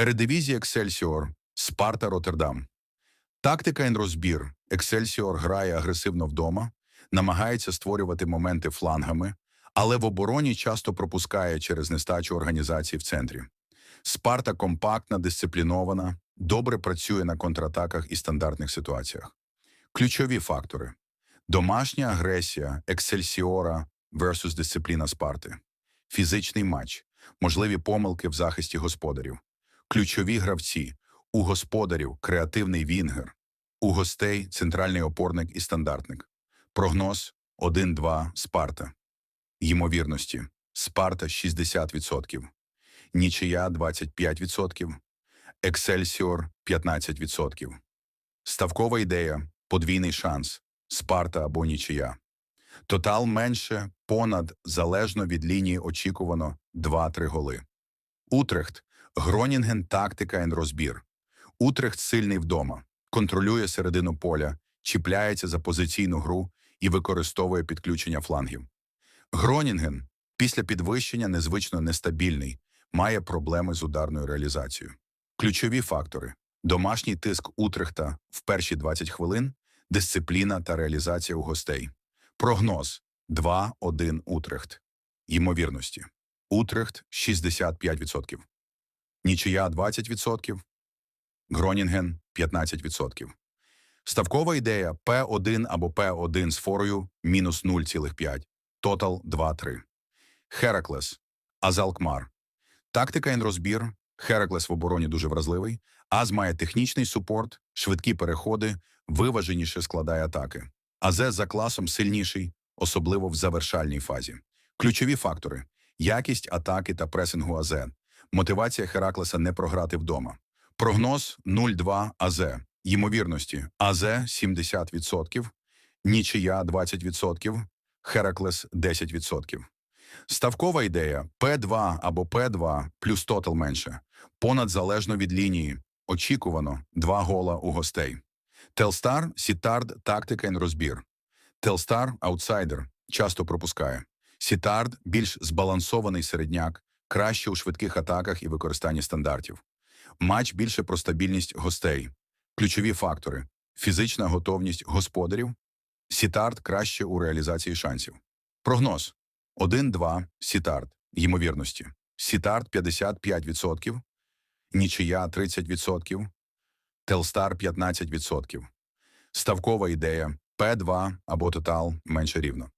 Ередивізія Ексельсіор, Спарта Роттердам. Тактика і розбір. Ексельсіор грає агресивно вдома, намагається створювати моменти флангами, але в обороні часто пропускає через нестачу організації в центрі. Спарта компактна, дисциплінована, добре працює на контратаках і стандартних ситуаціях. Ключові фактори: домашня агресія Ексельсіора versus дисципліна Спарти, фізичний матч, можливі помилки в захисті господарів, ключові гравці у господарів креативний вінгер, у гостей центральний опорник і стандартник. Прогноз 1-2 Спарта. Ймовірності Спарта 60%, Нічия 25%, Ексельсіор 15%. Ставкова ідея подвійний шанс Спарта або нічия. Тотал менше понад залежно від лінії очікувано 2-3 голи. Утрехт Гронінген тактика і розбір. Утрехт сильний вдома, контролює середину поля, чіпляється за позиційну гру і використовує підключення флангів. Гронінген після підвищення незвично нестабільний, має проблеми з ударною реалізацією. Ключові фактори: домашній тиск Утрехта в перші 20 хвилин, дисципліна та реалізація у гостей. Прогноз 2-1 Утрехт. Ймовірності. Утрехт 65%. Нічия 20%. Гронінген 15%. Ставкова ідея П1 або П1 з форою мінус 0,5. Тотал 2-3. Хераклес. Азалкмар. Тактика і. Хераклес в обороні дуже вразливий. Аз має технічний супорт, швидкі переходи, виваженіше складає атаки. АЗ за класом сильніший, особливо в завершальній фазі. Ключові фактори: якість атаки та пресингу АЗ, мотивація Хераклеса не програти вдома. Прогноз 0-2 АЗ. Ймовірності АЗ 70%, нічия 20%, Хераклес 10%. Ставкова ідея П2 або П2 плюс тотал менше. Понад залежно від лінії. Очікувано 2 гола у гостей. Телстар, Сітард, тактика і розбір. Телстар аутсайдер, часто пропускає. Сітард більш збалансований середняк, краще у швидких атаках і використанні стандартів. Матч більше про стабільність гостей. Ключові фактори: фізична готовність господарів. Сітард краще у реалізації шансів. Прогноз 1-2 Сітард. Ймовірності. Сітард 55%, нічия 30%, Телстар 15%. Ставкова ідея П2 або тотал менше рівно.